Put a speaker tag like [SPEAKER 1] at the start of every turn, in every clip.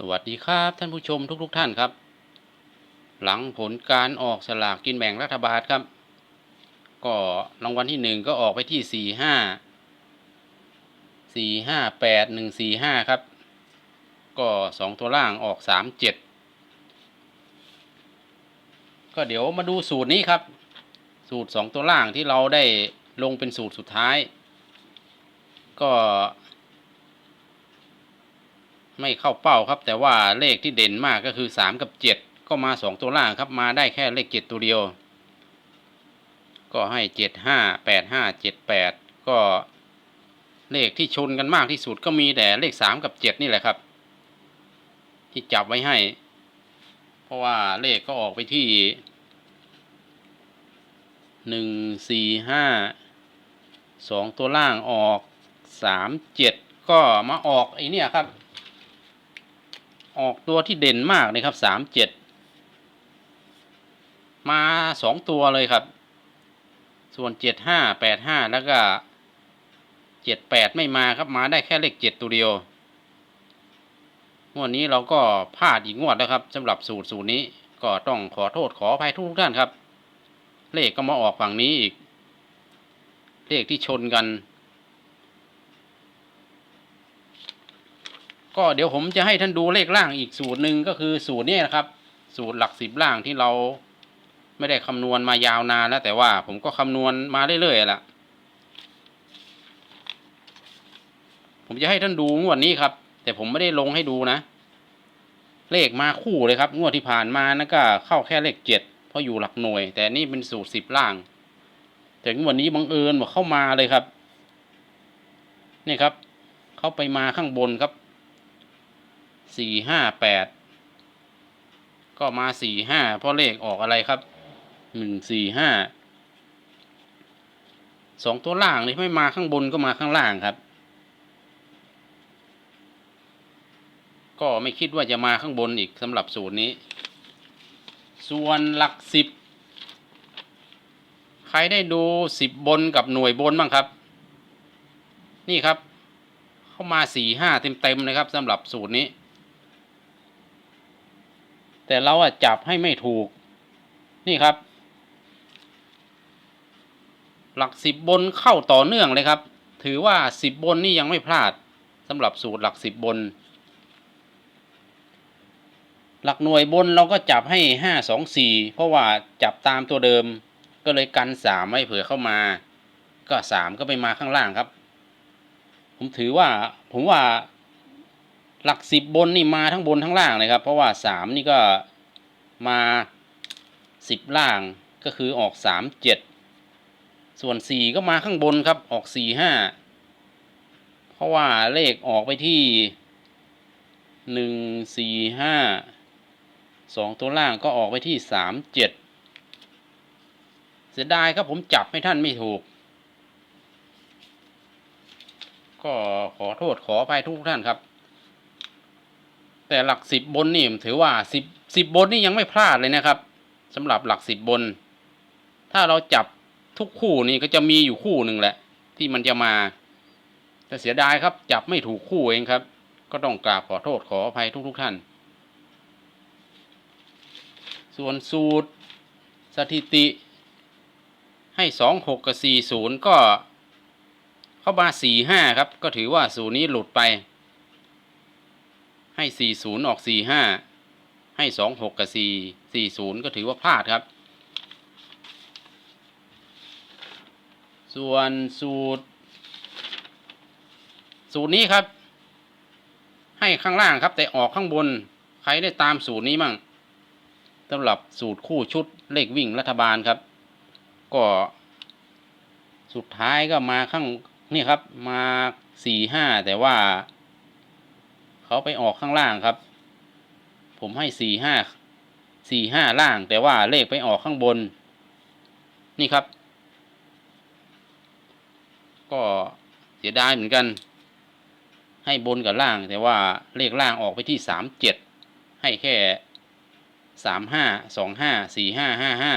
[SPEAKER 1] สวัสดีครับท่านผู้ชมทุกๆทท่านครับ หลังผลการออกสลากกินแบ่งรัฐบาลครับ ก็รางวัลที่หนึ่งก็ออกไปที่สี่ห้าสี่ห้าแปดหนึ่งสี่ห้าครับ ก็สองตัวล่างออกสามเจ็ดก็เดี๋ยวมาดูสูตรนี้ครับ สูตรสองตัวล่างที่เราได้ลงเป็นสูตรสุดท้าย ก็ ไม่เข้าเป้าครับ แต่ว่าเลขที่เด่นมากก็คือสามกับเจ็ดก็มาสองตัวล่างครับมาได้แค่เลขเจ็ดตัวเดียว ก็ให้เจ็ดห้าแปดห้าเจ็ดแปดก็เลขที่ชนกันมากที่สุดก็มีแต่เลขสามกับเจ็ดนี่แหละครับ ที่จับไว้ให้ เพราะว่าเลขก็ออกไปที่หนึ่งสี่ห้าสองตัวล่างออกสามเจ็ดก็มาออกไอเนี่ยครับ ออกตัวที่เด่นมากเลยครับสามเจ็ดมาสองตัวเลยครับ ส่วนเจ็ดห้าแปดห้าแล้วก็เจ็ดแปดไม่มาครับมาได้แค่เลขเจ็ดตัวเดียวงวดนี้เราก็พลาดอีกงวดแล้วครับสำหรับสูตรสูตรนี้ก็ต้องขอโทษขออภัยทุกท่านครับ เลขก็มาออกฝั่งนี้อีก เลขที่ชนกัน ก็เดี๋ยวผมจะให้ท่านดูเลขล่างอีกสูตรหนึ่งก็คือสูตรนี้นะครับ สูตรหลักสิบล่างที่เราไม่ได้คำนวณมายาวนานแล้วแต่ว่าผมก็คำนวณมาเรื่อยๆแหละผมจะให้ท่านดูงวดนี้ครับ แต่ผมไม่ได้ลงให้ดูนะ เลขมาคู่เลยครับ งวดที่ผ่านมานั่นก็เข้าแค่เลขเจ็ดเพราะอยู่หลักหน่วย แต่นี่เป็นสูตรสิบล่าง แต่งวดนี้บังเอิญว่าเข้ามาเลยครับ นี่ครับ เข้าไปมาข้างบนครับ สี่ห้าแปดก็มาสี่ห้าเพราะเลขออกอะไรครับหนึ่งสี่ห้าสองตัวล่างนี่ไม่มาข้างบนก็มาข้างล่างครับ ก็ไม่คิดว่าจะมาข้างบนอีกสำหรับสูตรนี้ ส่วนหลักสิบใครได้ดูสิบบนกับหน่วยบนบ้างครับ นี่ครับ เข้ามาสี่ห้าเต็มๆเลยครับสำหรับสูตรนี้ แต่เราอะจับให้ไม่ถูก นี่ครับ หลักสิบบนเข้าต่อเนื่องเลยครับ ถือว่าสิบบนนี่ยังไม่พลาดสำหรับสูตรหลักสิบบน หลักหน่วยบนเราก็จับให้ห้าสองสี่เพราะว่าจับตามตัวเดิม ก็เลยกันสามไว้เผื่อเข้ามา ก็สามก็ไปมาข้างล่างครับ ผมถือว่าผมว่า หลักสิบบนนี่มาทั้งบนทั้งล่างเลยครับ เพราะว่าสามนี่ก็มาสิบล่างก็คือออกสามเจ็ดส่วนสี่ก็มาข้างบนครับออกสี่ห้าเพราะว่าเลขออกไปที่หนึ่งสี่ห้าสองตัวล่างก็ออกไปที่สามเจ็ดเสียดายครับผมจับให้ท่านไม่ถูก ก็ขอโทษขออภัยทุกท่านครับ แต่หลักสิบบนนี่ถือว่าสิบสิบบนนี่ยังไม่พลาดเลยนะครับสำหรับหลักสิบบน ถ้าเราจับทุกคู่นี่ก็จะมีอยู่คู่หนึ่งแหละ ที่มันจะมาแต่เสียดายครับ จับไม่ถูกคู่เองครับ ก็ต้องกราบขอโทษขออภัยทุกๆทท่าน ส่วนสูตร สถิติ ให้สองหกกับสี่ศูนย์ก็ เข้ามาสี่ห้าครับ ก็ถือว่าสูตรนี้หลุดไป ให้สี่ศูนย์ออกสี่ห้าให้สองหกกับสี่สี่ศูนย์ก็ถือว่าพลาดครับ ส่วนสูตร สูตรนี้ครับ ให้ข้างล่างครับ แต่ออกข้างบน ใครได้ตามสูตรนี้มั่งสำหรับสูตรคู่ชุดเลขวิ่งรัฐบาลครับ ก็สุดท้ายก็มาข้างนี่ครับมาสี่ห้าแต่ว่า เขาไปออกข้างล่างครับ ผมให้สี่ห้าสี่ห้าล่าง แต่ว่าเลขไปออกข้างบน นี่ครับ ก็เสียดายเหมือนกัน ให้บนกับล่าง แต่ว่าเลขล่างออกไปที่สามเจ็ดให้แค่สามห้าสองห้าสี่ห้าห้าห้า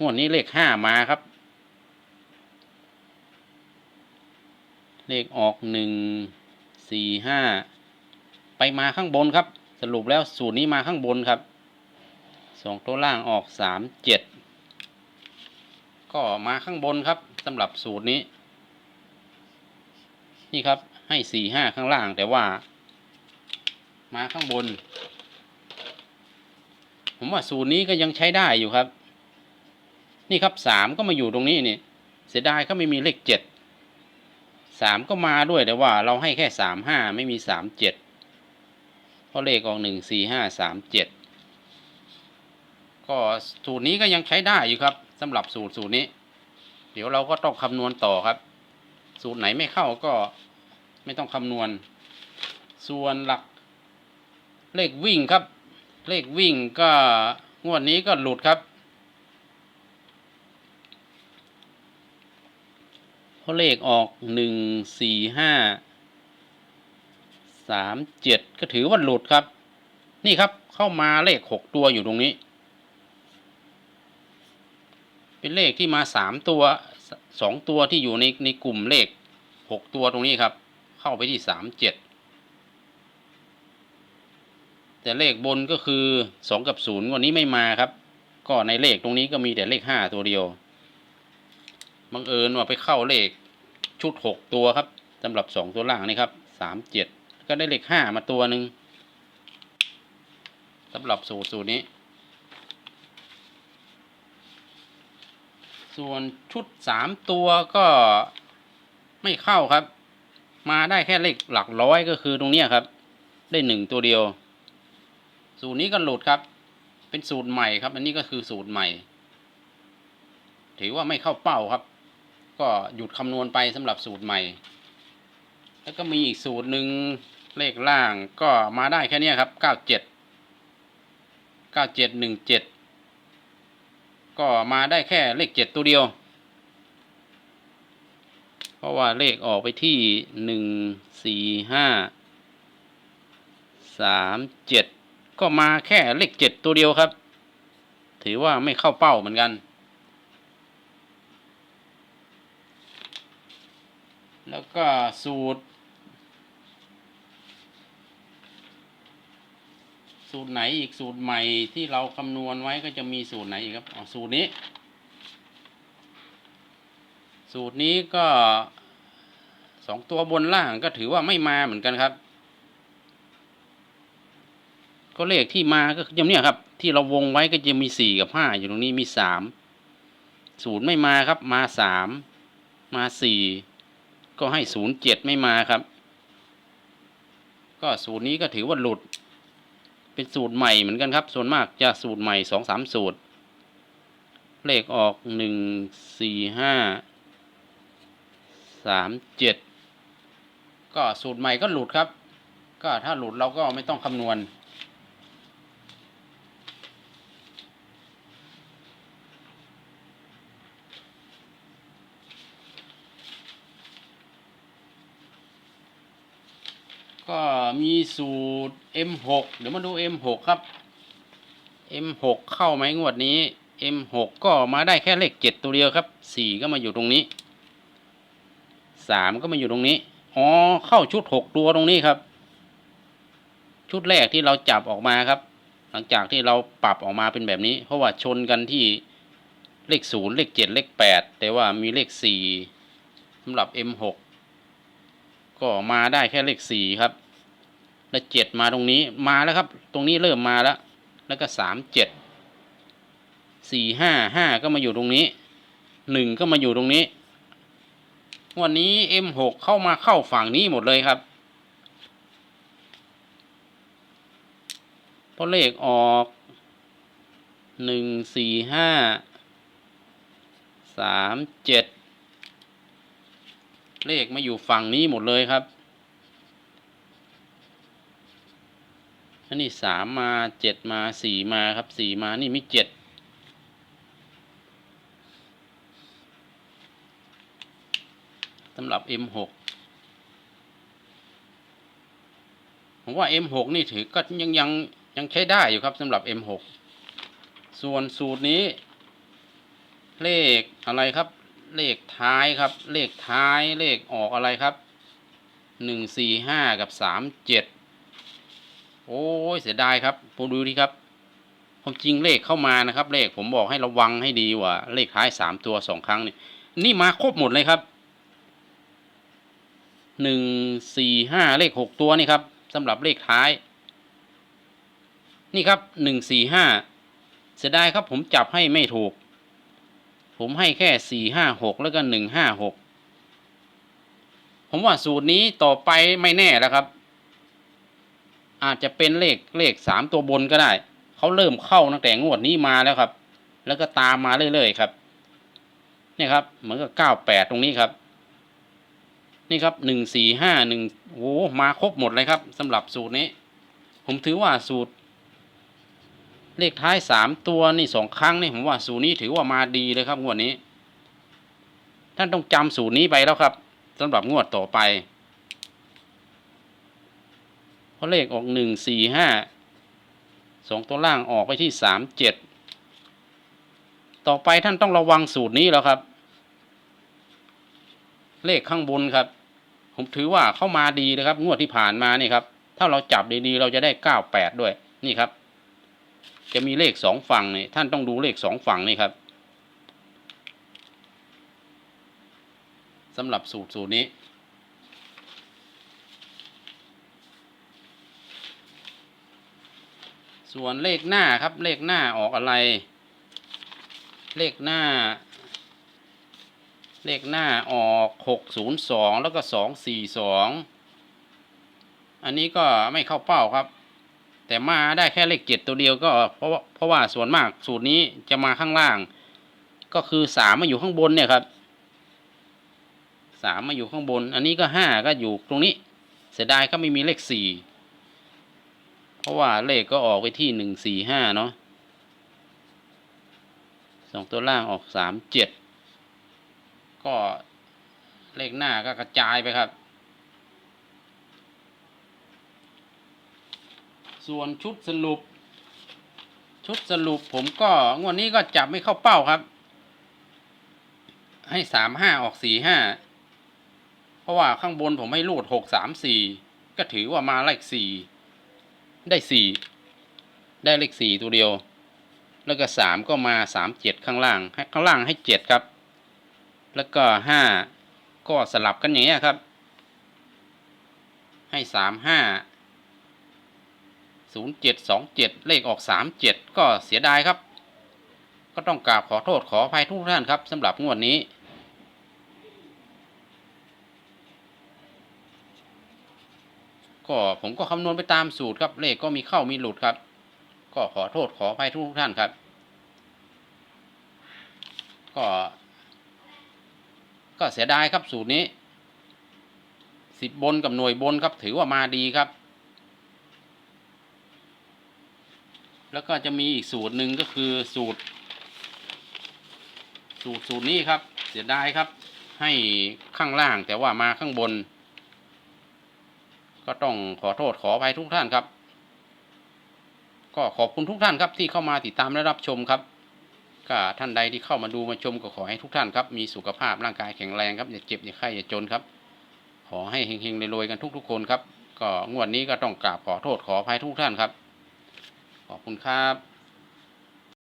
[SPEAKER 1] งวนี้เลขห้ามาครับ เลขออกหนึ่งสี่ห้า ไปมาข้างบนครับ สรุปแล้วสูตรนี้มาข้างบนครับสองตัวล่างออกสามเจ็ดก็มาข้างบนครับสำหรับสูตรนี้ นี่ครับให้สี่ห้าข้างล่างแต่ว่า มาข้างบน ผมว่าสูตรนี้ก็ยังใช้ได้อยู่ครับ นี่ครับสามก็มาอยู่ตรงนี้นี่ เสียดายเขาไม่มีเลขเจ็ดสามก็มาด้วยแต่ว่าเราให้แค่สามห้าไม่มีสามเจ็ด เพราะเลขออกหนึ่งสี่ห้าสามเจ็ดก็สูตรนี้ก็ยังใช้ได้อยู่ครับสำหรับสูตรสูตรนี้ เดี๋ยวเราก็ต้องคำนวณต่อครับ สูตรไหนไม่เข้าก็ไม่ต้องคำนวณ ส่วนหลัก เลขวิ่งครับ เลขวิ่งก็งวดนี้ก็หลุดครับเพราะเลขออกหนึ่งสี่ห้า สามเจ็ดก็ถือว่าหลุดครับ นี่ครับเข้ามาเลขหกตัวอยู่ตรงนี้ เป็นเลขที่มาสามตัวสสองตัวที่อยู่ในในกลุ่มเลขหกตัวตรงนี้ครับ เข้าไปที่สามเจ็ดแต่เลขบนก็คือสองกับศูนย์วันนี้ไม่มาครับ ก็ในเลขตรงนี้ก็มีแต่เลขห้าตัวเดียวบังเอิญว่าไปเข้าเลขชุดหกตัวครับสำหรับสองตัวล่างนี่ครับสามเจ็ด ก็ได้เหลขห้ามาตัวหนึ่งสำหรับสูตรสูตรนี้ ส่วนชุดสามตัวก็ไม่เข้าครับ มาได้แค่เลขหลักร้อยก็คือตรงนี้ครับ ได้หนึ่งตัวเดียว สูตรนี้ก็หลุดครับ เป็นสูตรใหม่ครับ อันนี้ก็คือสูตรใหม่ ถือว่าไม่เข้าเป้าครับ ก็หยุดคำนวณไปสำหรับสูตรใหม่ แล้วก็มีอีกสูตรหนึ่ง เลขล่างก็มาได้แค่นี้ครับเก้าเจ็ดเก้าเจ็ดหนึ่งเจ็ดก็มาได้แค่เลขเจ็ดตัวเดียว เพราะว่าเลขออกไปที่หนึ่งสี่ห้าสามเจ็ดก็มาแค่เลขเจ็ดตัวเดียวครับ ถือว่าไม่เข้าเป้าเหมือนกัน แล้วก็สูตร สูตรไหนอีกสูตรใหม่ที่เราคำนวณไว้ก็จะมีสูตรไหนอีกครับอ๋อสูตรนี้ สูตรนี้ก็สองตัวบนล่างก็ถือว่าไม่มาเหมือนกันครับ ก็เลขที่มาก็อย่างเนี้ยครับ ที่เราวงไว้ก็จะมีสี่กับห้าอยู่ตรงนี้มีสามศูนย์ไม่มาครับ มาสามมาสี่ก็ให้ศูนย์เจ็ดไม่มาครับ ก็สูตรนี้ก็ถือว่าหลุด เป็นสูตรใหม่เหมือนกันครับ ส่วนมากจะสูตรใหม่สองสามสูตร เลขออกหนึ่งสี่ห้าสามเจ็ดก็สูตรใหม่ก็หลุดครับ ก็ถ้าหลุดเราก็ไม่ต้องคำนวณ ก็ มีสูตร M6 เดี๋ยวมาดู M6 ครับ M6 เข้าไหมงวดนี้ M6 ก็มาได้แค่เลขเจ็ดตัวเดียวครับสี่ก็มาอยู่ตรงนี้สามก็มาอยู่ตรงนี้อ๋อเข้าชุดหกตัวตรงนี้ครับ ชุดแรกที่เราจับออกมาครับ หลังจากที่เราปรับออกมาเป็นแบบนี้ เพราะว่าชนกันที่เลขศูนย์เลขเจ็ดเลขแปดแต่ว่ามีเลขสี่สำหรับ M6 ก็มาได้แค่เลขสี่ครับ และเจ็ดมาตรงนี้มาแล้วครับ ตรงนี้เริ่มมาแล้ว แล้วก็สามเจ็ดสี่ห้าห้าก็มาอยู่ตรงนี้หนึ่งก็มาอยู่ตรงนี้ วันนี้ M6 เข้ามาเข้าฝั่งนี้หมดเลยครับเพราะเลขออกหนึ่งสี่ห้าสามเจ็ดเลขมาอยู่ฝั่งนี้หมดเลยครับ อันนี้สามมาเจ็ดมาสี่มาครับสี่มานี่มีเจ็ดสำหรับ M6 ผมว่า M6 นี่ถือก็ยังยังยังใช้ได้อยู่ครับสำหรับ M6 ส่วนสูตรนี้ เลขอะไรครับ เลขท้ายครับ เลขท้ายเลขออกอะไรครับหนึ่งสี่ห้ากับสามเจ็ด โอ้ยเสียดายครับผมดูดีครับความจริงเลขเข้ามานะครับ เลขผมบอกให้ระวังให้ดีว่า เลขท้ายสามตัวสองครั้งนี่นี่มาครบหมดเลยครับหนึ่งสี่ห้าเลขหกตัวนี่ครับสำหรับเลขท้าย นี่ครับหนึ่งสี่ห้าเสียดายครับผมจับให้ไม่ถูก ผมให้แค่สี่ห้าหกแล้วก็หนึ่งห้าหกผมว่าสูตรนี้ต่อไปไม่แน่แล้วครับ อาจจะเป็นเลขเลขสามตัวบนก็ได้ เขาเริ่มเข้าตั้งแต่งวดนี้มาแล้วครับ แล้วก็ตามมาเรื่อยๆครับ เนี่ยครับ เหมือนกับเก้าแปดตรงนี้ครับ นี่ครับหนึ่งสี่ห้าหนึ่งโอ้มาครบหมดเลยครับสำหรับสูตรนี้ ผมถือว่าสูตร เลขท้ายสามตัวนี่สองครั้งนี่ผมว่าสูตรนี้ถือว่ามาดีเลยครับงวดนี้ ท่านต้องจำสูตรนี้ไปแล้วครับสำหรับงวดต่อไป เพราะเลขออกหนึ่งสี่ห้าสองตัวล่างออกไปที่สามเจ็ดต่อไปท่านต้องระวังสูตรนี้แล้วครับ เลขข้างบนครับ ผมถือว่าเข้ามาดีนะครับ งวดที่ผ่านมานี่ครับ ถ้าเราจับดีๆ เราจะได้เก้าแปดด้วยนี่ครับ จะมีเลขสองฝั่งนี่ท่านต้องดูเลขสองฝั่งนี่ครับสำหรับสูตรสูตรนี้ ส่วนเลขหน้าครับ เลขหน้าออกอะไร เลขหน้า เลขหน้าออกหกศูนย์สองแล้วก็สองสี่สองอันนี้ก็ไม่เข้าเป้าครับ แต่มาได้แค่เลขเจ็ดตัวเดียวก็เพราะว่าเพราะว่าส่วนมากสูตรนี้จะมาข้างล่าง ก็คือสามมาอยู่ข้างบนเนี่ยครับสามมาอยู่ข้างบน อันนี้ก็ห้าก็อยู่ตรงนี้ เสียดายก็ไม่มีเลขสี่ ราะว่าเลขก็ออกไปที่หนึ่งสี่ห้าเนาะสองตัวล่างออกสามเจ็ดก็เลขหน้าก็กระจายไปครับ ส่วนชุดสรุป ชุดสรุปผมก็งวดนี้ก็จับไม่เข้าเป้าครับ ให้สามห้าออกสี่ห้าเพราะว่าข้างบนผมให้รูดหกสามสี่ก็ถือว่ามาเลขสี่ ได้สี่ได้เลขสี่ตัวเดียว แล้วก็สามก็มาสามเจ็ดข้างล่างให้ข้างล่างให้เจ็ดครับ แล้วก็ห้าก็สลับกันอย่างเงี้ยครับ ให้สามห้าศูนย์เจ็ดสองเจ็ดเลขออกสามเจ็ดก็เสียดายครับ ก็ต้องกราบขอโทษขออภัยทุกท่านครับสำหรับงวดนี้ ก็ผมก็คำนวณไปตามสูตรครับ เลขก็มีเข้ามีหลุดครับ ก็ขอโทษขออภัยทุกท่านครับ ก็ ก็เสียดายครับสูตรนี้สิบบนกับหน่วยบนครับ ถือว่ามาดีครับ แล้วก็จะมีอีกสูตรหนึ่งก็คือสูตร สูตรสูตรนี้ครับ เสียดายครับ ให้ข้างล่างแต่ว่ามาข้างบน ก็ต้องขอโทษขออภัยทุกท่านครับ ก็ขอบคุณทุกท่านครับที่เข้ามาติดตามและรับชมครับก็ท่านใดที่เข้ามาดูมาชมก็ขอให้ทุกท่านครับ มีสุขภาพร่างกายแข็งแรงครับอย่าเจ็บอย่าไข้อย่าจนครับ ขอให้เฮงๆรวยๆกันทุก ๆ คนครับ ก็งวดนี้ก็ต้องกราบขอโทษขออภัยทุกท่านครับ ขอบคุณครับ